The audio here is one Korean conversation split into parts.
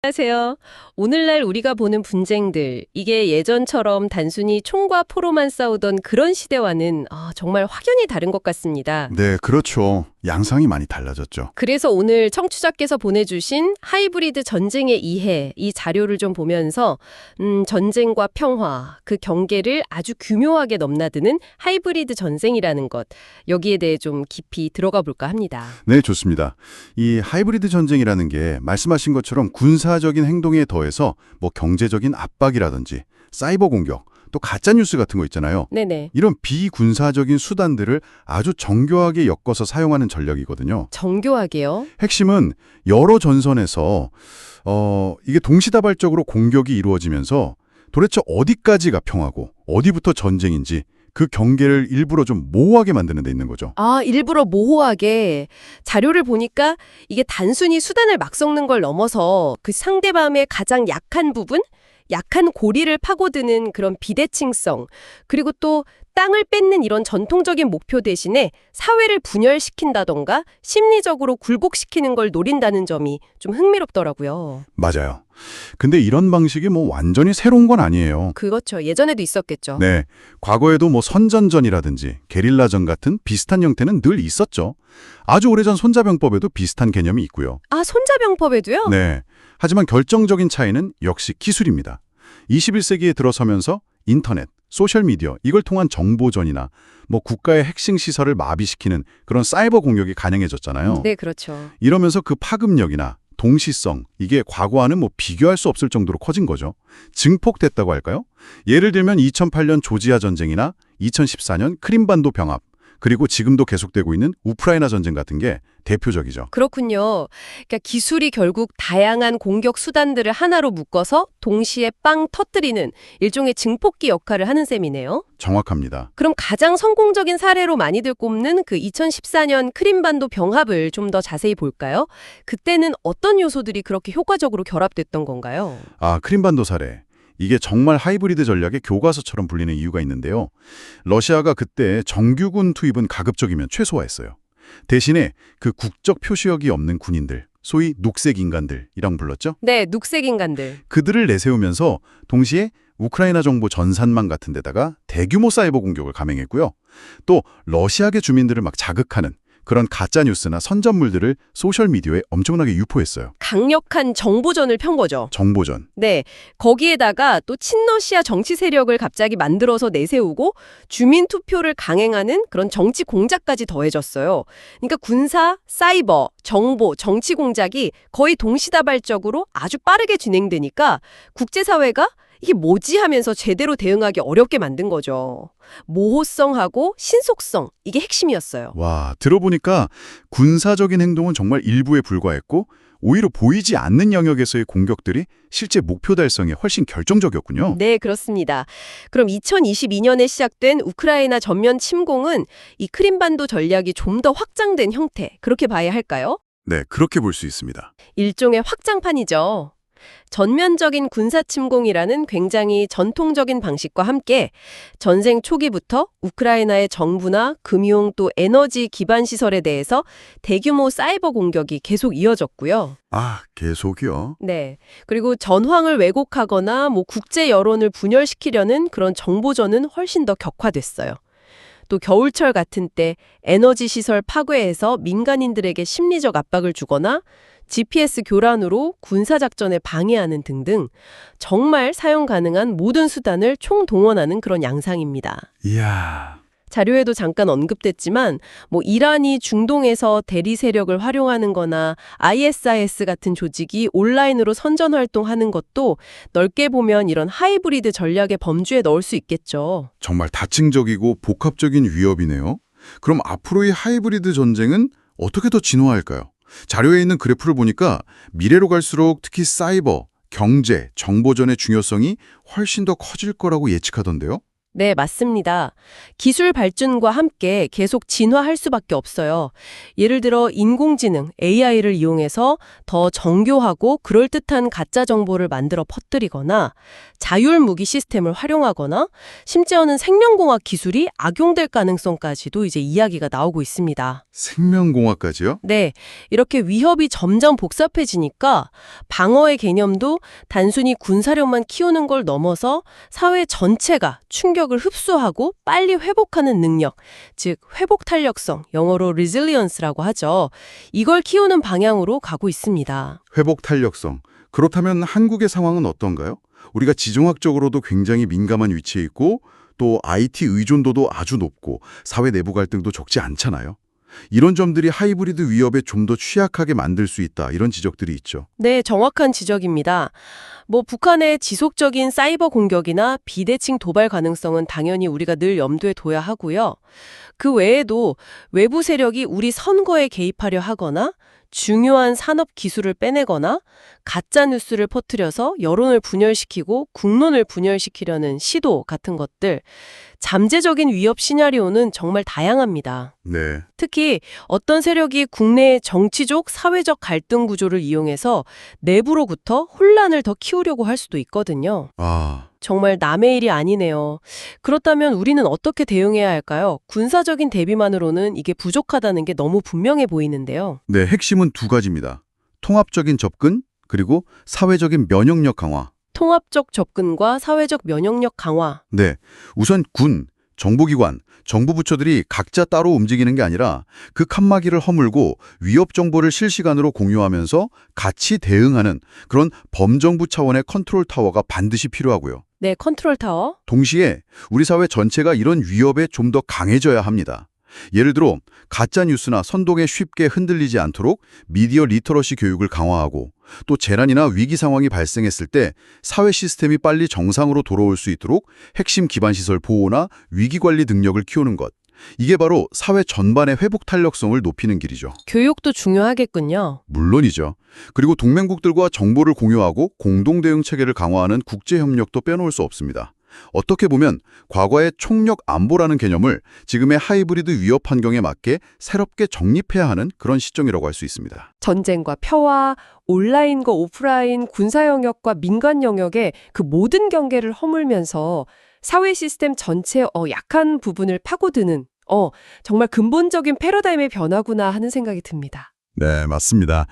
안녕하세요. 오늘날 우리가 보는 분쟁들, 이게 예전처럼 단순히 총과 포로만 싸우던 그런 시대와는 아, 정말 확연히 다른 것 같습니다. 네, 그렇죠. 양상이 많이 달라졌죠. 그래서 오늘 청취자께서 보내주신 하이브리드 전쟁의 이해 이 자료를 좀 보면서 음, 전쟁과 평화 그 경계를 아주 교묘하게 넘나드는 하이브리드 전쟁이라는 것 여기에 대해 좀 깊이 들어가 볼까 합니다. 네, 좋습니다. 이 하이브리드 전쟁이라는 게 말씀하신 것처럼 군사 적인 행동에 더해서 뭐 경제적인 압박이라든지 사이버 공격, 또 가짜 뉴스 같은 거 있잖아요. 네네. 이런 비군사적인 수단들을 아주 정교하게 엮어서 사용하는 전략이거든요. 정교하게요. 핵심은 여러 전선에서 어, 이게 동시다발적으로 공격이 이루어지면서 도대체 어디까지가 평화고 어디부터 전쟁인지 그 경계를 일부러 좀 모호하게 만드는 데 있는 거죠. 아, 일부러 모호하게 자료를 보니까 이게 단순히 수단을 막 섞는 걸 넘어서 그 상대방의 가장 약한 부분, 약한 고리를 파고드는 그런 비대칭성, 그리고 또 땅을 뺏는 이런 전통적인 목표 대신에 사회를 분열시킨다던가 심리적으로 굴복시키는 걸 노린다는 점이 좀 흥미롭더라고요. 맞아요. 근데 이런 방식이 뭐 완전히 새로운 건 아니에요. 그렇죠. 예전에도 있었겠죠. 네. 과거에도 뭐 선전전이라든지 게릴라전 같은 비슷한 형태는 늘 있었죠. 아주 오래전 손자병법에도 비슷한 개념이 있고요. 아, 손자병법에도요? 네. 하지만 결정적인 차이는 역시 기술입니다. 21세기에 들어서면서 인터넷, 소셜미디어, 이걸 통한 정보전이나 뭐 국가의 핵심 시설을 마비시키는 그런 사이버 공격이 가능해졌잖아요. 네, 그렇죠. 이러면서 그 파급력이나 동시성, 이게 과거와는 뭐 비교할 수 없을 정도로 커진 거죠. 증폭됐다고 할까요? 예를 들면 2008년 조지아 전쟁이나 2014년 크림반도 병합, 그리고 지금도 계속되고 있는 우크라이나 전쟁 같은 게 대표적이죠. 그렇군요. 그러니까 기술이 결국 다양한 공격 수단들을 하나로 묶어서 동시에 빵 터뜨리는 일종의 증폭기 역할을 하는 셈이네요. 정확합니다. 그럼 가장 성공적인 사례로 많이들 꼽는 그 2014년 크림반도 병합을 좀 더 자세히 볼까요? 그때는 어떤 요소들이 그렇게 효과적으로 결합됐던 건가요? 아, 크림반도 사례. 이게 정말 하이브리드 전략의 교과서처럼 불리는 이유가 있는데요. 러시아가 그때 정규군 투입은 가급적이면 최소화했어요. 대신에 그 국적 표시역이 없는 군인들, 소위 녹색 인간들이랑 불렀죠. 네, 녹색 인간들. 그들을 내세우면서 동시에 우크라이나 정보 전산망 같은 데다가 대규모 사이버 공격을 감행했고요. 또 러시아계 주민들을 막 자극하는 그런 가짜 뉴스나 선전물들을 소셜 미디어에 엄청나게 유포했어요. 강력한 정보전을 편 거죠. 정보전. 네, 거기에다가 또 친러시아 정치 세력을 갑자기 만들어서 내세우고 주민 투표를 강행하는 그런 정치 공작까지 더해졌어요. 그러니까 군사, 사이버, 정보, 정치 공작이 거의 동시다발적으로 아주 빠르게 진행되니까 국제 사회가 이게 뭐지 하면서 제대로 대응하기 어렵게 만든 거죠. 모호성하고 신속성, 이게 핵심이었어요. 와, 들어보니까 군사적인 행동은 정말 일부에 불과했고 오히려 보이지 않는 영역에서의 공격들이 실제 목표 달성에 훨씬 결정적이었군요. 네, 그렇습니다. 그럼 2022년에 시작된 우크라이나 전면 침공은 이 크림반도 전략이 좀 더 확장된 형태, 그렇게 봐야 할까요? 네, 그렇게 볼 수 있습니다. 일종의 확장판이죠. 전면적인 군사 침공이라는 굉장히 전통적인 방식과 함께 전쟁 초기부터 우크라이나의 정부나 금융 또 에너지 기반 시설에 대해서 대규모 사이버 공격이 계속 이어졌고요. 아, 계속이요? 네. 그리고 전황을 왜곡하거나 뭐 국제 여론을 분열시키려는 그런 정보전은 훨씬 더 격화됐어요. 또 겨울철 같은 때 에너지 시설 파괴해서 민간인들에게 심리적 압박을 주거나 GPS 교란으로 군사작전에 방해하는 등등 정말 사용 가능한 모든 수단을 총동원하는 그런 양상입니다. 이야, 자료에도 잠깐 언급됐지만 뭐 이란이 중동에서 대리 세력을 활용하는 거나 ISIS 같은 조직이 온라인으로 선전 활동하는 것도 넓게 보면 이런 하이브리드 전략의 범주에 넣을 수 있겠죠. 정말 다층적이고 복합적인 위협이네요. 그럼 앞으로의 하이브리드 전쟁은 어떻게 더 진화할까요? 자료에 있는 그래프를 보니까 미래로 갈수록 특히 사이버, 경제, 정보전의 중요성이 훨씬 더 커질 거라고 예측하던데요. 네, 맞습니다. 기술 발전과 함께 계속 진화할 수밖에 없어요. 예를 들어 인공지능, AI를 이용해서 더 정교하고 그럴듯한 가짜 정보를 만들어 퍼뜨리거나 자율 무기 시스템을 활용하거나 심지어는 생명공학 기술이 악용될 가능성까지도 이제 이야기가 나오고 있습니다. 생명공학까지요? 네, 이렇게 위협이 점점 복잡해지니까 방어의 개념도 단순히 군사력만 키우는 걸 넘어서 사회 전체가 충격 을 흡수하고 빨리 회복하는 능력, 즉 회복 탄력성, 영어로 resilience라고 하죠. 이걸 키우는 방향으로 가고 있습니다. 회복 탄력성. 그렇다면 한국의 상황은 어떤가요? 우리가 지정학적으로도 굉장히 민감한 위치에 있고 또 IT 의존도도 아주 높고 사회 내부 갈등도 적지 않잖아요. 이런 점들이 하이브리드 위협에 좀 더 취약하게 만들 수 있다. 이런 지적들이 있죠. 네, 정확한 지적입니다. 뭐 북한의 지속적인 사이버 공격이나 비대칭 도발 가능성은 당연히 우리가 늘 염두에 둬야 하고요. 그 외에도 외부 세력이 우리 선거에 개입하려 하거나 중요한 산업 기술을 빼내거나 가짜 뉴스를 퍼뜨려서 여론을 분열시키고 국론을 분열시키려는 시도 같은 것들 잠재적인 위협 시나리오는 정말 다양합니다. 네. 특히 어떤 세력이 국내의 정치적, 사회적 갈등 구조를 이용해서 내부로부터 혼란을 더 키우려고 할 수도 있거든요. 아, 정말 남의 일이 아니네요. 그렇다면 우리는 어떻게 대응해야 할까요? 군사적인 대비만으로는 이게 부족하다는 게 너무 분명해 보이는데요. 네, 핵심은 두 가지입니다. 통합적인 접근, 그리고 사회적인 면역력 강화. 통합적 접근과 사회적 면역력 강화. 네, 우선 군, 정보기관, 정부 부처들이 각자 따로 움직이는 게 아니라 그 칸막이를 허물고 위협 정보를 실시간으로 공유하면서 같이 대응하는 그런 범정부 차원의 컨트롤 타워가 반드시 필요하고요. 네, 컨트롤 타워. 동시에 우리 사회 전체가 이런 위협에 좀 더 강해져야 합니다. 예를 들어 가짜 뉴스나 선동에 쉽게 흔들리지 않도록 미디어 리터러시 교육을 강화하고 또 재난이나 위기 상황이 발생했을 때 사회 시스템이 빨리 정상으로 돌아올 수 있도록 핵심 기반 시설 보호나 위기 관리 능력을 키우는 것. 이게 바로 사회 전반의 회복 탄력성을 높이는 길이죠. 교육도 중요하겠군요. 물론이죠. 그리고 동맹국들과 정보를 공유하고 공동 대응 체계를 강화하는 국제 협력도 빼놓을 수 없습니다. 어떻게 보면 과거의 총력 안보라는 개념을 지금의 하이브리드 위협 환경에 맞게 새롭게 정립해야 하는 그런 시점이라고 할 수 있습니다. 전쟁과 평화, 온라인과 오프라인, 군사 영역과 민간 영역의 그 모든 경계를 허물면서 사회 시스템 전체의 어, 약한 부분을 파고드는 어, 정말 근본적인 패러다임의 변화구나 하는 생각이 듭니다. 네, 맞습니다.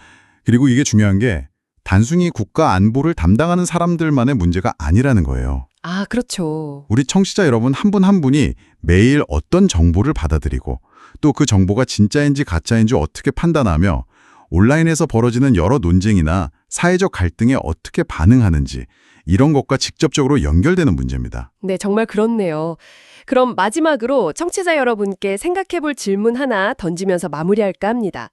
그리고 이게 중요한 게 단순히 국가 안보를 담당하는 사람들만의 문제가 아니라는 거예요. 아, 그렇죠. 우리 청취자 여러분 한 분 한 분이 매일 어떤 정보를 받아들이고 또 그 정보가 진짜인지 가짜인지 어떻게 판단하며 온라인에서 벌어지는 여러 논쟁이나 사회적 갈등에 어떻게 반응하는지 이런 것과 직접적으로 연결되는 문제입니다. 네, 정말 그렇네요. 그럼 마지막으로 청취자 여러분께 생각해 볼 질문 하나 던지면서 마무리할까 합니다.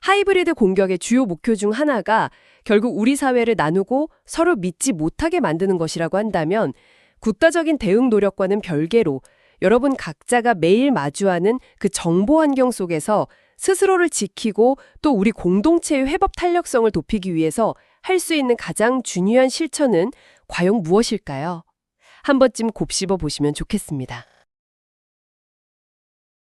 하이브리드 공격의 주요 목표 중 하나가 결국 우리 사회를 나누고 서로 믿지 못하게 만드는 것이라고 한다면 국가적인 대응 노력과는 별개로 여러분 각자가 매일 마주하는 그 정보 환경 속에서 스스로를 지키고 또 우리 공동체의 회복 탄력성을 높이기 위해서 할 수 있는 가장 중요한 실천은 과연 무엇일까요? 한 번쯤 곱씹어 보시면 좋겠습니다.